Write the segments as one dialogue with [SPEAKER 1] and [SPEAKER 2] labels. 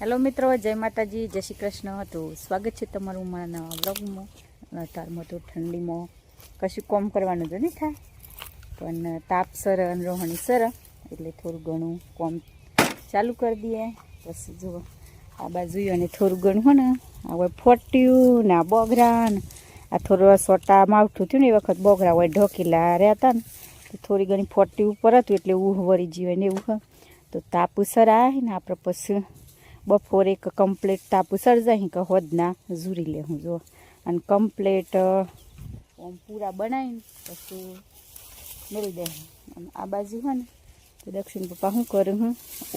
[SPEAKER 1] Hello મિત્રો, જય માતાજી, જય શ્રી કૃષ્ણ. તો સ્વાગત છે તમારું મારા નવા બ્લોગમાં અત્યારમાં તો ઠંડીમાં કશું કોમ કરવાનું તો નહીં થાય. પણ તાપ સર અને રોહણી સર, એટલે થોડું ઘણું કોમ ચાલુ કરી દઈએ. પછી જુઓ આ બાજુ અને થોડું ઘણું હોય ને હવે ફોટ્યું ને આ બોગરા ને આ થોડું સોટા માવઠું થયું ને એ વખત બોગરા હોય ઢોકીલા રહ્યા હતા ને થોડી ઘણી ફોટી ઉપર હતું એટલે ઉહ વળી જીવે ને એવું તો તાપુ સર આવે ને આપણે પછી બપોરે એક કમ્પ્લીટ તાપુ સર્જાઈ કે હોદના ઝૂરી લે હું જો અને કમ્પ્લીટ આમ પૂરા બનાવીને પછી મેળી દે અને આ બાજુ હોય ને, તો દક્ષિણ પપ્પા શું કરું હું?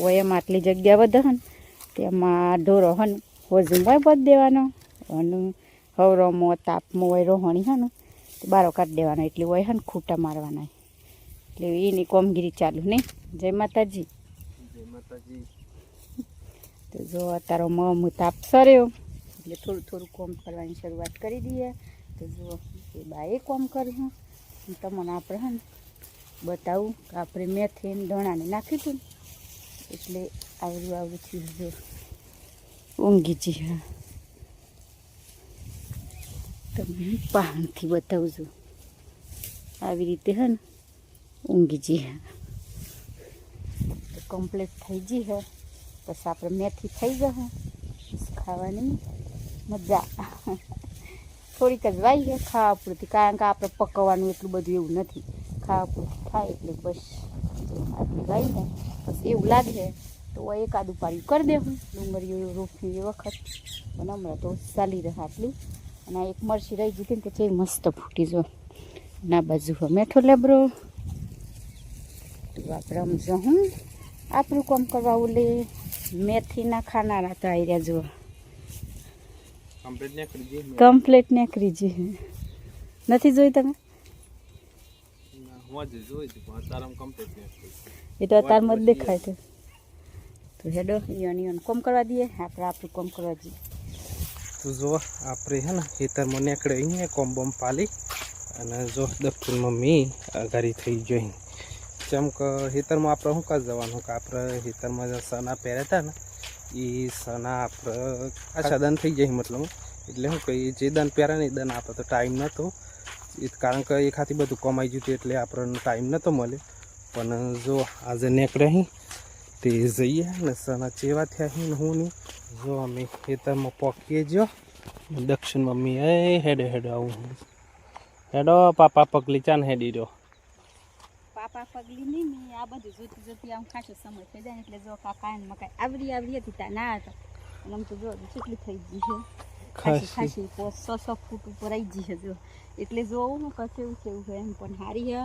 [SPEAKER 1] એમ આટલી જગ્યા વધે ને તેમાં ઢોરો હન હોજું હોય બધ દેવાનો. અને હવરોમાં, તાપમાં હોય, રોહણી હે ને, તો બારો કાઢી દેવાનો. એટલે હોય હે ખૂટા મારવાના એટલે એની કોમગીરી ચાલુ, નહીં? જય માતાજી. તો જો અત્યારે મમ તાપ સર્યો. એટલે થોડું થોડું કોમ કરવાની શરૂઆત કરી દઈએ. તો જો એ બાએ કોમ કર્યું. તમને આપણે બતાવું કે આપણે મેથી ધણાને નાખ્યું હતું એટલે આવડું આવડું થયું જો ઊંઘી જી હા તમને પાણથી બતાવું છું. આવી રીતે હે ને ઊંઘી જી હા કમ્પ્લીટ થઈ ગઈ હે. પછી આપણે મેથી થઈ જશે ખાવાની મજા. થોડીક જ વાઈ છે ખાવા પૂરતી, કારણ કે આપણે પકવવાનું એટલું બધું એવું નથી. ખાવા પૂરતી થાય એટલે બસ આટલી વાઈ જાય પછી એવું લાગે તો એકાદ ઉપાડ્યું કરી દેવું ડુંગળીઓ રોફી એ વખત. પણ હમણાં તો ચાલી રહે આટલી. અને એક મરસી રહી ગઈ હતી ને તો મસ્ત ફૂટી જો. ના બાજુ મેઠો લેબરો. આપણે સમજો હું આપણું કામ કરવા ઓલે મેથીના ખાનારા તો આવી રહ્યા જુઓ.
[SPEAKER 2] કમ્પ્લેટ ને કરી દઈએ
[SPEAKER 1] કમ્પ્લેટ નીકળી જઈ નથી જોઈ તમે? એ તો અતાર મત દેખાય તો તો હેડો ઈયોન ઈયોન કોમ કરવા દઈએ. આપણે આપણું કોમ કરવા જઈએ
[SPEAKER 2] તો જો આપણે હે ને ખેતરમાં નીકળે અહીંયા કોમ બોમ પાલી. અને જો દક્ષિણ મમ્મી આઘારી થઈ જોઈ જેમ કે ખેતરમાં આપણે શું કાં જવાનું? કે આપણે ખેતરમાં જે સના પહેર્યા હતા ને એ સના આપણે આછા દાન થઈ જાય મતલબ. એટલે શું કહીએ જે દાન પહેર્યા ને એ દાન આપણે તો ટાઈમ નહોતો એ કારણ કે એ ખાતી બધું કમાઈ ગયું એટલે આપણને ટાઈમ નહોતો મળે. પણ જો આજે નીકળે અહીં તે જઈએ ને સના ચેવા થયા ને હું નહીં. જો અમે ખેતરમાં પોકીએ જો દક્ષિણ મમ્મી એ હેડે હેડે આવું. હેડો પાપા પગલી ચાન હેડી રહ્યો.
[SPEAKER 1] પાપા પગલી નહીં ને આ બધું જોતી જોતી આમ ખાસો સમય થઈ જાય એટલે જો કાકા ને મકાઈ આવરી આવરી હતી ત્યાં ના હતા. અને આમ તો જો કેટલી થઈ ગઈ છે. ખાસી
[SPEAKER 2] ખાસી.
[SPEAKER 1] સો સો ફૂટ ઉપર આવી ગઈ છે જો. એટલે જોવું ને કશે એવું કેવું છે એમ પણ હારી છે.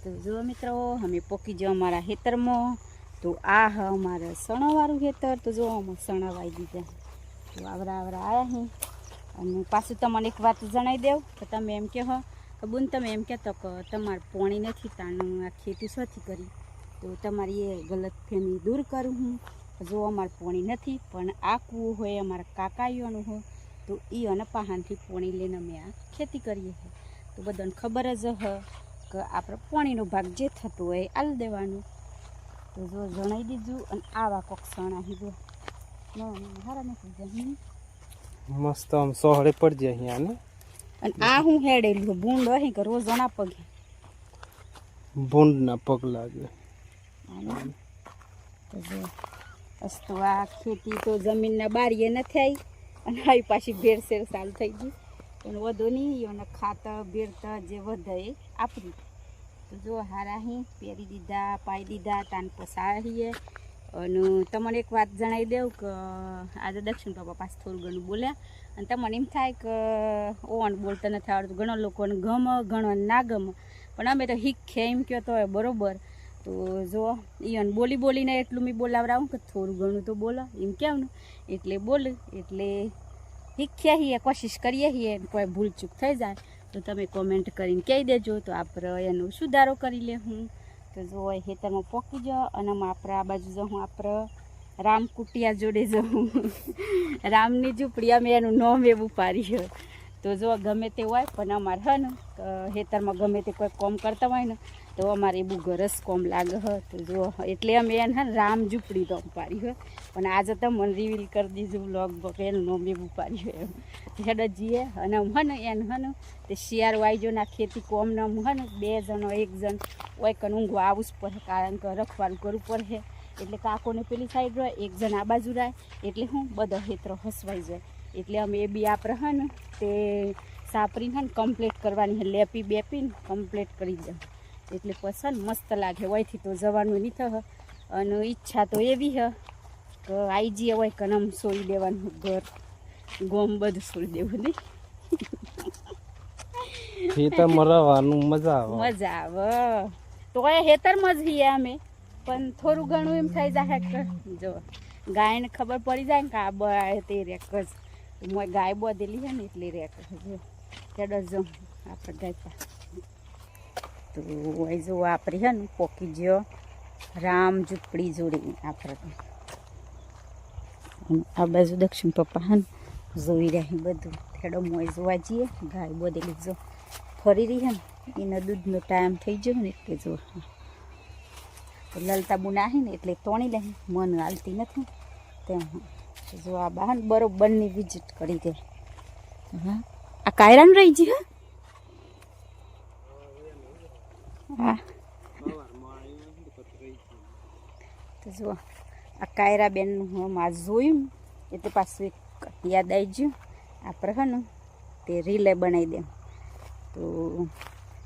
[SPEAKER 1] તો જો મિત્રો અમે પોકી જો અમારા ખેતરમાં. તો આ હ અમારા સણાવાળું ખેતર. તો જો અમે સણાવાઈ દીધા. તો આવરા આવરા આવ્યા હે. અને પાછું તમને એક વાત જણાવી દેવ કે તમે એમ કહો કે બુન તમે એમ કહેતો કે તમારે પોણી નથી તાનું આ ખેતી શોથી કરી. તો તમારી એ ગલત ફેમી દૂર કરું હું. જો અમારે પોણી નથી, પણ આ કૂવો હોય, અમારા કાકાઈઓનું હોય, તો એ અને પાહાનથી પોણી લઈને અમે આ ખેતી કરીએ છીએ. તો બધાને ખબર જ હ કે આપણે પોણીનો ભાગ જે થતો હોય આલ દેવાનું. તો જો જણાવી દીધું અને આવા કોક સણા હીધો હારા નથી
[SPEAKER 2] મસ્ત આમ સોહળે પડજે અહીંયા, ને?
[SPEAKER 1] અને આ હું હેડેલું ભૂંડ અહીં કે રોજણા પગે.
[SPEAKER 2] ભૂંડના પગ લાગે.
[SPEAKER 1] અસ્તુ આ ખેતી તો જમીનના બારીએ ન થઈ અને આવી પાછી ભેરસેર ચાલુ થઈ ગઈ. પણ વધુ નહીં અને ખાતર ભેરતર જે વધે એ આપણી. તો જો હારા અહીં પહેરી દીધા પાઈ દીધા તાન પસાડીએ અને તમને એક વાત જણાવી દઉં કે આજે દક્ષિણ બાબા પાસે થોડું ઘણું બોલ્યા. અને તમને એમ થાય કે ઓન બોલતા નથી આવડતું. ઘણા લોકોને ગમે, ઘણો ના ગમે. પણ અમે તો શીખ્યા એમ કહો તો બરોબર? તો જો, ઈયન બોલી બોલીને એટલું મેં બોલાવડાવું કે થોડું ઘણું તો બોલો. એમ કહેવાનું. એટલે બોલે, એટલે શીખ્યા છીએ, કોશિશ કરીએ છીએ કોઈ ભૂલચૂક થઈ જાય તો તમે કોમેન્ટ કરીને કહી દેજો. તો આપણે એનો સુધારો કરી લે હું. તો જો એ ખેતરમાં પોકી જાઓ અને આમાં આપણે આ બાજુ જાઉં, આપણે રામ કુટિયા જોડે જાઉં. રામની ઝૂંપડી અમે એનું નોમ એવું પાડ્યું તો જો ગમે તે હોય, પણ અમારે હે ને ખેતરમાં ગમે તે કોઈ કોમ કરતા હોય ને તો અમારે બહુ ગરસ કોમ લાગે હ. તો જો, એટલે અમે એને રામ ઝૂંપડી તો પાડી હોય પણ આજે તો મને રિવીલ કરી દીધું બ્લોગ બોગ એનું નામ એવું હોય એમ. હેડ જીએ અને આમ ને એને હે ને, તે શિયાર વાઈજો ના ખેતી કોમ ને આમ ને, બે જણો એક જણ હોય, કન ઊંઘો આવું જ પડે, કારણ કે રખવાનું કરવું પડે. એટલે કાકોને પેલી સાઈડ રહે, એક જણ આ બાજુ રહે, એટલે હું બધો હેતરો હસવાઈ જાય. એટલે અમે એ બી આપણે હે ને, તે સાપરી હે ને કમ્પ્લીટ કરવાની લેપી બેપીને કમ્પ્લીટ કરી દે. એટલે પસંદ મસ્ત લાગે હોયથી તો જવાનું નહીં થશે અને ઈચ્છા તો એવી હ કે આઈ જઈએ હોય કનમ સોઈ દેવાનું ઘર. ગોમ બધું સોઈ દેવું નહીં.
[SPEAKER 2] ખેતર રહેવાનું મજા આવે.
[SPEAKER 1] મજા આવે. તો એ હેતરમાં જ અમે પણ થોડું ઘણું એમ થઈ જાય જો ગાયને ખબર પડી જાય ને કે આ બાય તે રેક જ. મેં ગાય બોધેલી છે ને એટલી રેક જો. કેડો જો આપણે ગાય પા તો એ જો આપણે હે ને પોકી ગયો રામ ઝૂંપડી જોડી આપણે આ બાજુ દક્ષિણ પપ્પા હે જોઈ રહ્યા બધું. થેડો મોય જોવા જઈએ. ગાય બોધેલી જો ફરી રહી હે ને, એના દૂધનો ટાઈમ થઈ ગયો ને એટલે જો લલતા બુના હે ને એટલે તોણી લે મન હાલતી નથી. તેમ જો આ બહાન બરોબરની વિઝિટ કરી દે. હા. આ કાયરાન રહી ગઈ હા? હા. તો જો આ કાયરા બેનનું હું માં જોયું. એટલે પાછું એક યાદ આવી ગયું. આપણે હે ને તે રીલે બનાવી દે. તો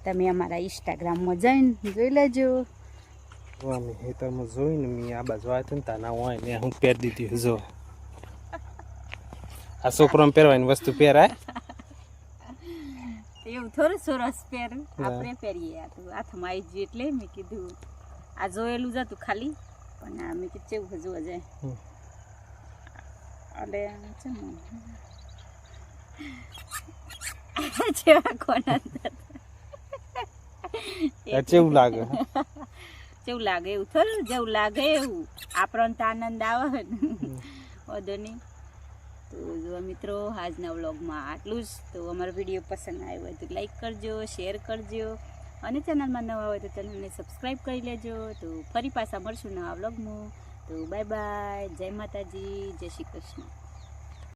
[SPEAKER 1] તમે અમારા ઇન્સ્ટાગ્રામમાં જઈને જોઈ લેજો.
[SPEAKER 2] અમે ખેતરમાં જોઈને મેં આ બાજુ આવ્યા ને, તાના હોય હું પહેરી દીધી જો આ છોકરાને પહેરવાની વસ્તુ પહેરાય.
[SPEAKER 1] એવું થોડું સરસ પહેરું. આપણે પહેરીએ. આ હાથમાં આવી ગયું એટલે મેં કીધું. આ જોયેલું જ હતું ખાલી પણ આ મેં કીધું ચેવું હજુ
[SPEAKER 2] હજે.
[SPEAKER 1] એટલે છે ને જેવા કોના
[SPEAKER 2] આ કેવું લાગે?
[SPEAKER 1] જેવું લાગે? એવું થોડું જેવું લાગે એવું. આપણને તો આનંદ આવે ને. વધુ નહીં. તો જો મિત્રો, આજના વ્લોગમાં આટલું જ. તો અમારો વીડિયો પસંદ આવ્યો હોય તો લાઈક કરજો, શેર કરજો અને ચેનલમાં નવા હોય તો ચેનલને સબસ્ક્રાઈબ કરી લેજો. તો ફરી પાછા મળશું નવા વ્લોગમાં. તો બાય બાય. જય માતાજી, જય શ્રી કૃષ્ણ.